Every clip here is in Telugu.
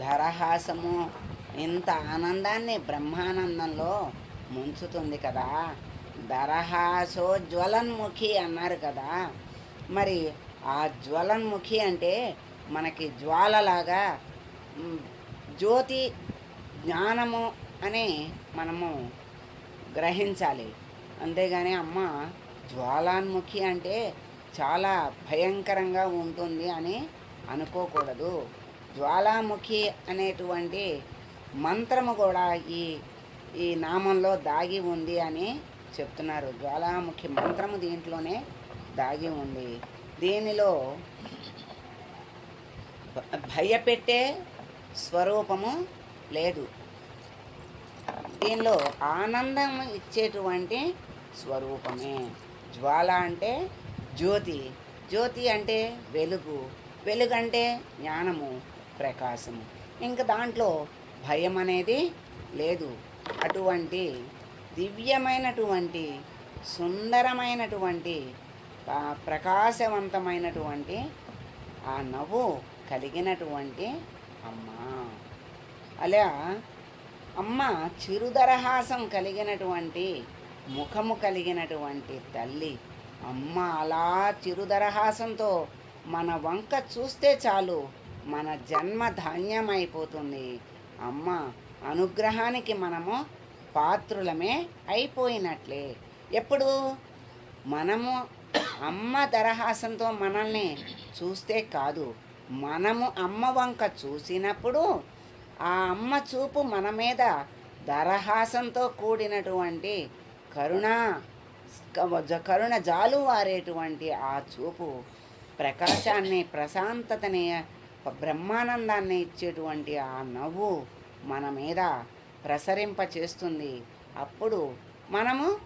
ధరహాసము ఇంత ఆనందాన్ని బ్రహ్మానందంలో ముంచుతుంది కదా. దరహాసోజ్వలన్ముఖి అన్నారు కదా. మరి ఆ జ్వలన్ముఖి అంటే మనకి జ్వాలలాగా జ్యోతి జ్ఞానము అని మనము గ్రహించాలి. అంతేగాని అమ్మ జ్వాలాన్ముఖి అంటే చాలా భయంకరంగా ఉంటుంది అని అనుకోకూడదు. జ్వాలాముఖి అనేటువంటి మంత్రము కూడా ఈ ఈ నామంలో దాగి ఉంది అని చెప్తున్నారు. జ్వాలాముఖి మంత్రము దీంట్లోనే దాగి ఉంది. దీనిలో భయపెట్టే స్వరూపము లేదు. దీనిలో ఆనందం ఇచ్చేటువంటి స్వరూపమే. జ్వాల అంటే జ్యోతి. జ్యోతి అంటే వెలుగు. వెలుగు అంటే జ్ఞానము. ప్రకాశము. ఇంకా దాంట్లో భయం అనేది లేదు. అటువంటి దివ్యమైనటువంటి సుందరమైనటువంటి ప్రకాశవంతమైనటువంటి ఆ నవ్వు కలిగినటువంటి అమ్మ. అలా అమ్మ చిరుదరహాసం కలిగినటువంటి ముఖము కలిగినటువంటి తల్లి అమ్మ అలా చిరుదరహాసంతో మన వంక చూస్తే చాలు. మన జన్మ ధాన్యమైపోతుంది. అమ్మ అనుగ్రహానికి మనము పాత్రులమే అయిపోయినట్లే. ఎప్పుడు? మనము అమ్మ దరహాసంతో మనల్ని చూస్తే కాదు. మనము అమ్మ వంక చూసినప్పుడు ఆ అమ్మ చూపు మన మీద దరహాసంతో కూడినటువంటి కరుణ కరుణ జాలు వారేటువంటి ఆ చూపు ప్రకాశాన్ని ప్రశాంతతని బ్రహ్మానందాన్ని ఇచ్చేటువంటి ఆ నవ్వు మన మీద ప్రసరింప చేస్తుంది అప్పుడు మనము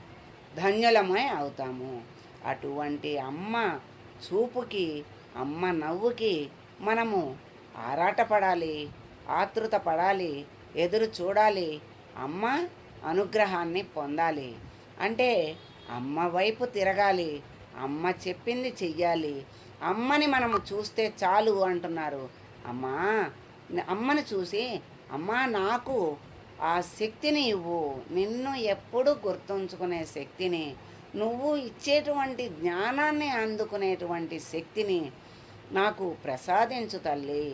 ధన్యులమై అవుతాము. అటువంటి అమ్మ చూపుకి అమ్మ నవ్వుకి మనము ఆరాటపడాలి ఆతృత పడాలి ఎదురు చూడాలి అమ్మ అనుగ్రహాన్ని పొందాలి. అంటే అమ్మ వైపు తిరగాలి అమ్మ చెప్పింది చెయ్యాలి. అమ్మని మనము చూస్తే చాలు అంటున్నారు. అమ్మా అమ్మని చూసి అమ్మా నాకు ఆ శక్తిని ఇవ్వు. నిన్ను ఎప్పుడు గుర్తుంచుకునే శక్తిని నువ్వు ఇచ్చేటువంటి జ్ఞానాన్ని అందుకునేటువంటి శక్తిని నాకు ప్రసాదించు తల్లి.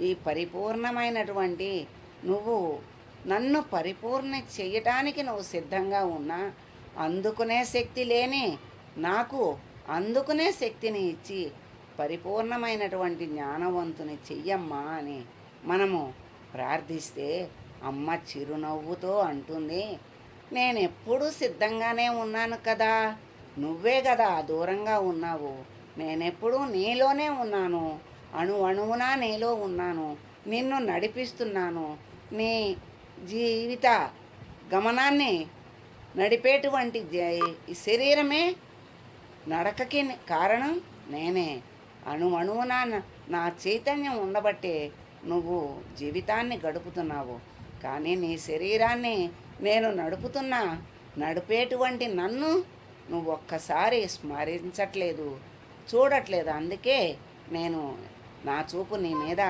ఈ పరిపూర్ణమైనటువంటి నువ్వు నన్ను పరిపూర్ణ చేయటానికి నువ్వు సిద్ధంగా ఉన్నా అందుకునే శక్తి లేని నాకు అందుకునే శక్తిని ఇచ్చి పరిపూర్ణమైనటువంటి జ్ఞానవంతుని చెయ్యమ్మా అని మనము ప్రార్థిస్తే అమ్మ చిరునవ్వుతో అంటుంది నేను ఎప్పుడూ సిద్ధంగానే ఉన్నాను కదా. నువ్వే కదా దూరంగా ఉన్నావు. నేనెప్పుడూ నీలోనే ఉన్నాను. అణు అణువునా నీలో ఉన్నాను. నిన్ను నడిపిస్తున్నాను. నీ జీవిత గమనాన్ని నడిపేటువంటి శరీరమే నడకకి కారణం నేనే. అణువణువున నా- నా చైతన్యం ఉండబట్టే నువ్వు జీవితాన్ని గడుపుతున్నావు. కానీ నీ శరీరాన్ని నేను నడుపుతున్నా నడిపేటువంటి నన్ను నువ్వు ఒక్కసారి స్మరించట్లేదు చూడట్లేదు. అందుకే నేను నా చూపు నీ మీద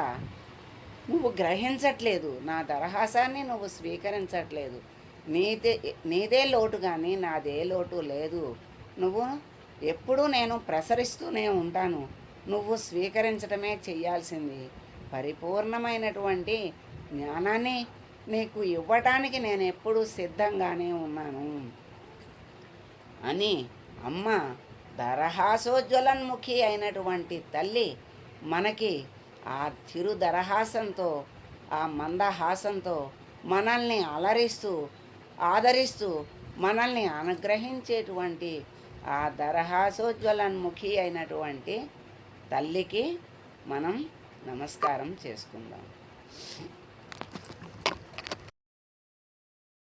నువ్వు గ్రహించట్లేదు నా దరహాసాన్ని నువ్వు స్వీకరించట్లేదు. నీదే నీదే లోటు కానీ నాదే లోటు లేదు. నువ్వు ఎప్పుడూ నేను ప్రసరిస్తూనే ఉంటాను. నువ్వు స్వీకరించడమే చేయాల్సింది పరిపూర్ణమైనటువంటి జ్ఞానాన్ని నీకు ఇవ్వటానికి నేను ఎప్పుడూ సిద్ధంగానే ఉన్నాను. అని అమ్మ దరహాసోజ్వలన్ముఖి అయినటువంటి తల్లి మనకి ఆ చిరు దరహాసంతో ఆ మందహాసంతో మనల్ని అలరిస్తూ ఆదరిస్తూ మనల్ని అనుగ్రహించేటువంటి ఆ దరహాసోజ్వలన్ముఖి అయినటువంటి తల్లికి మనం నమస్కారం చేసుకుందాం.